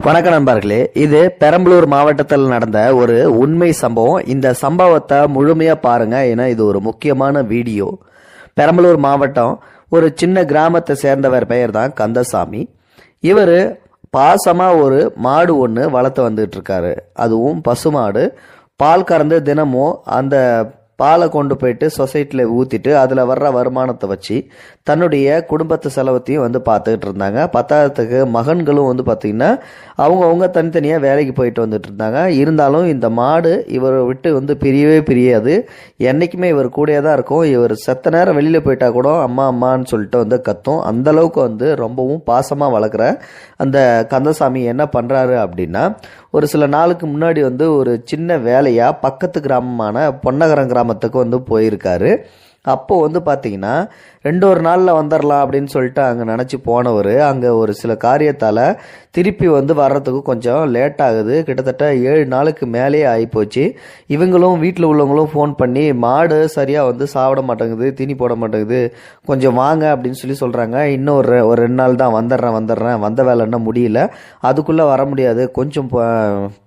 வணக்கம் நண்பர்களே. இது பெரம்பலூர் மாவட்டத்தில் நடந்த ஒரு உண்மை சம்பவம். இந்த சம்பவத்தை முழுமையாக பாருங்க. ஏன்னா இது ஒரு முக்கியமான வீடியோ. பெரம்பலூர் மாவட்டம் ஒரு சின்ன கிராமத்தை சேர்ந்தவர் பெயர் தான் கந்தசாமி. இவர் பாசமாக ஒரு மாடு ஒன்று வளர்த்து வந்துட்டு இருக்காரு அதுவும் பசுமாடு பால் கறந்து தினமும் அந்த பாலை கொண்டு போயிட்டு சொசைட்டியில் ஊற்றிட்டு அதில் வர்ற வருமானத்தை வச்சு தன்னுடைய குடும்பத்து செலவத்தையும் வந்து பார்த்துக்கிட்டு இருந்தாங்க. பத்தாயிரத்துக்கு மகன்களும் வந்து பார்த்திங்கன்னா அவங்கவுங்க தனித்தனியாக வேலைக்கு போயிட்டு வந்துட்டு இருந்தாங்க. இருந்தாலும் இந்த மாடு இவரை விட்டு வந்து பிரியவே பிரியாது. என்றைக்குமே இவர் கூடயே தான் இருக்கும். இவர் செத்த நேரம் வெளியில் போயிட்டா கூட அம்மா அம்மான்னு சொல்லிட்டு வந்து கத்தும். அந்த அளவுக்கு வந்து ரொம்பவும் பாசமாக வளர்க்குற அந்த கந்தசாமி என்ன பண்ணுறாரு அப்படின்னா ஒரு சில நாளுக்கு முன்னாடி வந்து ஒரு சின்ன வேலையாக பக்கத்து கிராமமான பொன்னகரம் கிராமத்துக்கு வந்து போயிருக்காரு. அப்போ வந்து பார்த்தீங்கன்னா ரெண்டு ஒரு நாளில் வந்துடலாம் அப்படின்னு சொல்லிட்டு அங்கே நினச்சி போனவர் அங்கே ஒரு சில காரியத்தால் திருப்பி வந்து வர்றதுக்கு கொஞ்சம் லேட் ஆகுது. கிட்டத்தட்ட ஏழு நாளுக்கு மேலேயே ஆகிப்போச்சு இவங்களும் வீட்டில் உள்ளவங்களும் ஃபோன் பண்ணி மாடு சரியாக வந்து சாப்பிட மாட்டேங்குது தீனி போட மாட்டேங்குது கொஞ்சம் வாங்க அப்படின்னு சொல்லி சொல்கிறாங்க இன்னும் ஒரு ரெ- ஒரு ரெண்டு நாள் தான் வந்துடுறேன் வந்துடுறேன் வந்த வேலைன்னா முடியல. அதுக்குள்ளே வர முடியாது. கொஞ்சம்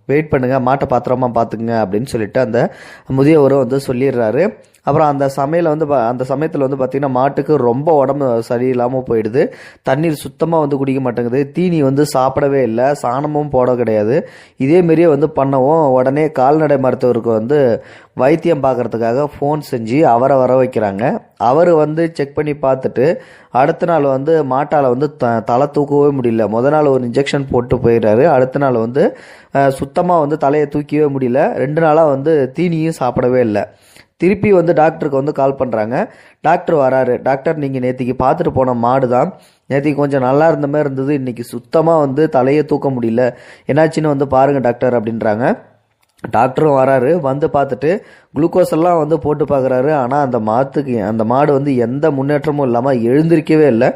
வெயிட் பண்ணுங்கள் மாட்டை பாத்திரமா பார்த்துக்குங்க அப்படின்னு சொல்லிட்டு அந்த முதியவரும் வந்து சொல்லிடுறாரு. அப்புறம் அந்த சமையல வந்து பா- அந்த சமயத்தில் வந்து பார்த்தீங்கன்னா மாட்டுக்கு ரொம்ப உடம்பு சரியில்லாமல் போயிடுது. தண்ணீர் சுத்தமாக வந்து குடிக்க மாட்டேங்குது. தீனி வந்து சாப்பிடவே இல்லை. சாணமும் போட கிடையாது. இதேமாரியே வந்து பண்ணவும் உடனே கால்நடை மருத்துவருக்கு வந்து வைத்தியம் பார்க்கறதுக்காக ஃபோன் செஞ்சு அவரை வர வைக்கிறாங்க. அவர் வந்து செக் பண்ணி பார்த்துட்டு அடுத்த நாள் வந்து மாட்டால் வந்து த தலை தூக்கவே முடியல. முத நாள் ஒரு இன்ஜெக்ஷன் போட்டு போயிடுறாரு. அடுத்த நாள் வந்து சுத்தமாக வந்து தலையை தூக்கவே முடியல. ரெண்டு நாளாக வந்து தீனியும் சாப்பிடவே இல்லை. திருப்பி வந்து டாக்டருக்கு வந்து கால் பண்ணுறாங்க டாக்டர் வராரு. டாக்டர் நீங்கள் நேற்றுக்கு பார்த்துட்டு போன மாடு தான் நேற்றுக்கு கொஞ்சம் நல்லா இருந்த மாதிரி இருந்தது. இன்றைக்கி சுத்தமாக வந்து தலையை தூக்க முடியல. என்னாச்சுன்னு வந்து பாருங்கள் டாக்டர் அப்படின்றாங்க. டாக்டரும் வராரு. வந்து பார்த்துட்டு குளுக்கோஸ் எல்லாம் வந்து போட்டு பார்க்குறாரு. ஆனால் அந்த மாட்டுக்கு அந்த மாடு வந்து எந்த முன்னேற்றமும் இல்லாமல் எழுந்திருக்கவே இல்லை.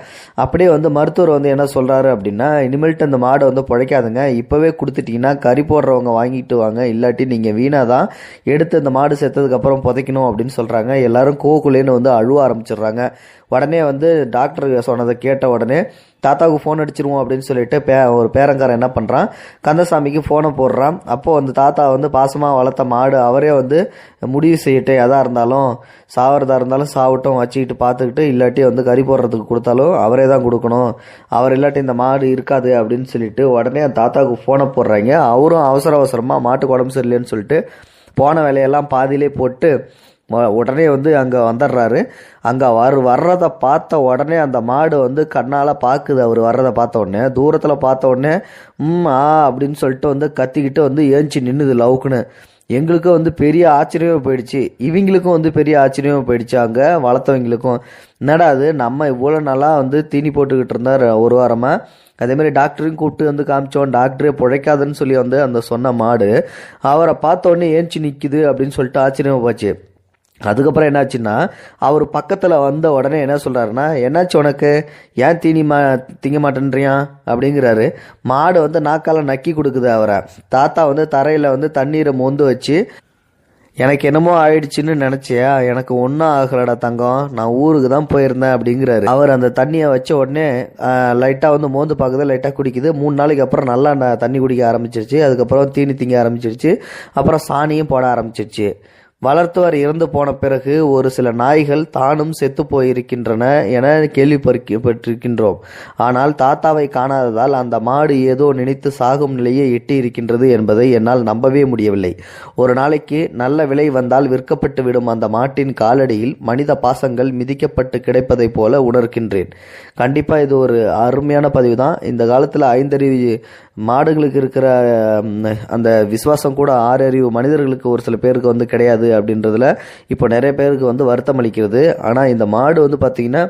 அப்படியே வந்து மருத்துவர் வந்து என்ன சொல்கிறாரு அப்படின்னா இனிமேல்ட்டு அந்த மாடு வந்து பிழைக்காதுங்க. இப்போவே கொடுத்துட்டிங்கன்னா கறி போடுறவங்க வாங்கிட்டு வாங்க. இல்லாட்டி நீங்கள் வீணாக தான் எடுத்து அந்த மாடு செத்ததுக்கப்புறம் புதைக்கணும் அப்படின்னு சொல்கிறாங்க எல்லாரும் கோகுலேன்னு வந்து அழுவ ஆரம்பிச்சிடுறாங்க. உடனே வந்து டாக்டர் சொன்னதை கேட்ட உடனே தாத்தாவுக்கு ஃபோன் அடிச்சிருவோம் அப்படின்னு சொல்லிட்டு பே ஒரு பேரங்காரன் என்ன பண்ணுறான் கந்தசாமிக்கு ஃபோனை போடுறான். அப்போது அந்த தாத்தா வந்து பாசமாக வளர்த்த மாடு அவரே வந்து முடிவு செய்யட்டு எதாக இருந்தாலும் சாவறதா இருந்தாலும் சாவட்டும் வச்சுக்கிட்டு பார்த்துக்கிட்டு இல்லாட்டி வந்து கறி போடுறதுக்கு கொடுத்தாலும் அவரே தான் கொடுக்கணும். அவர் இல்லாட்டி இந்த மாடு இருக்காது அப்படின்னு சொல்லிட்டு உடனே அந்த தாத்தாவுக்கு ஃபோனை போடுறாங்க. அவரும் அவசர அவசரமாக மாட்டுக்கு உடம்பு சரியில்லைன்னு சொல்லிட்டு போன வேலையெல்லாம் பாதியிலே போட்டு உடனே வந்து அங்கே வந்துடுறாரு அங்கே வர் வர்றதை பார்த்த உடனே அந்த மாடு வந்து கண்ணால் பார்க்குது அவர் வர்றதை பார்த்த உடனே. தூரத்தில் பார்த்த உடனே ம் ஆ அப்படின்னு சொல்லிட்டு வந்து கத்திக்கிட்டு வந்து ஏஞ்சி நின்றுது லவுக்குன்னு. எங்களுக்கும் வந்து பெரிய ஆச்சரியமாக போயிடுச்சு. இவங்களுக்கும் வந்து பெரிய ஆச்சரியமாக போயிடுச்சு அங்கே வளர்த்தவங்களுக்கும். என்னடா அது நம்ம இவ்வளோ நல்லா வந்து தீனி போட்டுக்கிட்டு இருந்தார் ஒரு வாரமாக அதேமாதிரி டாக்டரையும் கூப்பிட்டு வந்து காமிச்சோம். டாக்டரே பிழைக்காதுன்னு சொல்லி வந்து அந்த சொன்ன மாடு அவரை பார்த்த உடனே ஏஞ்சி நிற்கிது அப்படின்னு சொல்லிட்டு ஆச்சரியமாக போச்சு. அதுக்கப்புறம் என்னாச்சுன்னா அவர் பக்கத்தில் வந்த உடனே என்ன சொல்கிறாருன்னா என்னாச்சு உனக்கு? ஏன் தீனி மா திங்க மாட்டேன்றியான் அப்படிங்கிறாரு. மாடு வந்து நாக்கால நக்கி கொடுக்குது அவரை. தாத்தா வந்து தரையில் வந்து தண்ணீரை மொந்து வச்சு எனக்கு என்னமோ ஆயிடுச்சுன்னு நினச்சியா? எனக்கு ஒன்றும் ஆகலடா தங்கம். நான் ஊருக்கு தான் போயிருந்தேன் அப்படிங்கிறாரு. அவர் அந்த தண்ணியை வச்ச உடனே லைட்டாக வந்து மோந்து பார்க்குது லைட்டாக குடிக்குது. மூணு நாளைக்கு அப்புறம் நல்லா தண்ணி குடிக்க ஆரம்பிச்சிருச்சு. அதுக்கப்புறம் தீனி திங்க ஆரம்பிச்சிருச்சு. அப்புறம் சாணியும் போட ஆரம்பிச்சிருச்சு. வளர்த்தவர் இறந்து போன பிறகு ஒரு சில நாய்கள் தானும் செத்து போயிருக்கின்றன என கேள்விப்பட்டிருக்கின்றோம் ஆனால் தாத்தாவை காணாததால் அந்த மாடு ஏதோ நினைத்து சாகும் நிலையை எட்டி இருக்கின்றது என்பதை என்னால் நம்பவே முடியவில்லை. ஒரு நாளைக்கு நல்ல விலை வந்தால் விற்கப்பட்டு விடும் அந்த மாட்டின் காலடியில் மனித பாசங்கள் மிதிக்கப்பட்டு கிடைப்பதைப் போல உணர்கின்றேன். கண்டிப்பாக இது ஒரு அருமையான பதிவு தான் இந்த காலத்தில் ஐந்தறிவு மாடுகளுக்கு இருக்கிற அந்த விசுவாசம் கூட ஆறறிவு மனிதர்களுக்கு ஒரு சில பேருக்கு வந்து கிடையாது அப்படின்றதுல இப்போ நிறைய பேருக்கு வந்து வருத்தம் அளிக்கிறது. ஆனால் இந்த மாடு வந்து பார்த்திங்கன்னா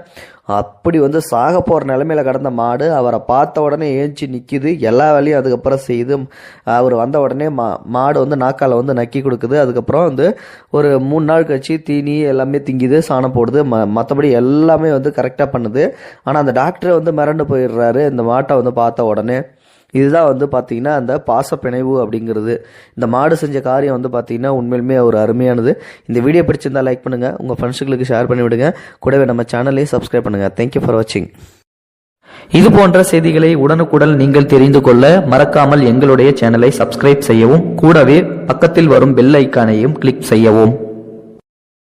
அப்படி வந்து சாக போகிற நிலைமையில கடந்த மாடு அவரை பார்த்த உடனே ஏஞ்சி நிற்கிது எல்லா வேலையும் அதுக்கப்புறம் செய்து அவர் வந்த உடனே மா மாடு வந்து நாக்கால் வந்து நக்கி கொடுக்குது. அதுக்கப்புறம் வந்து ஒரு மூணு நாள் கழிச்சு தீனி எல்லாமே திங்கிது சாணம் போடுது ம மற்றபடி எல்லாமே வந்து கரெக்டாக பண்ணுது. ஆனால் அந்த டாக்டரே வந்து மிரண்டு போயிடுறாரு. இந்த மாட்டை வந்து பார்த்த உடனே இதுதான் வந்து பார்த்தீங்கன்னா அந்த பாசப்பிணைவு அப்படிங்கிறது. இந்த மாடு செஞ்ச காரியம் வந்து பார்த்தீங்கன்னா உண்மையிலுமே ஒரு அருமையானது. இந்த வீடியோ பிடிச்சிருந்தால் லைக் பண்ணுங்கள் உங்கள் ஃப்ரெண்ட்ஸுகளுக்கு ஷேர் பண்ணி விடுங்க. கூடவே நம்ம சேனலையும் சப்ஸ்கிரைப் பண்ணுங்கள் தேங்க்யூ ஃபார் வாட்சிங் இது போன்ற செய்திகளை உடனுக்குடன் நீங்கள் தெரிந்து கொள்ள மறக்காமல் எங்களுடைய சேனலை சப்ஸ்கிரைப் செய்யவும் கூடவே பக்கத்தில் வரும் பெல் ஐக்கானையும் கிளிக் செய்யவும்.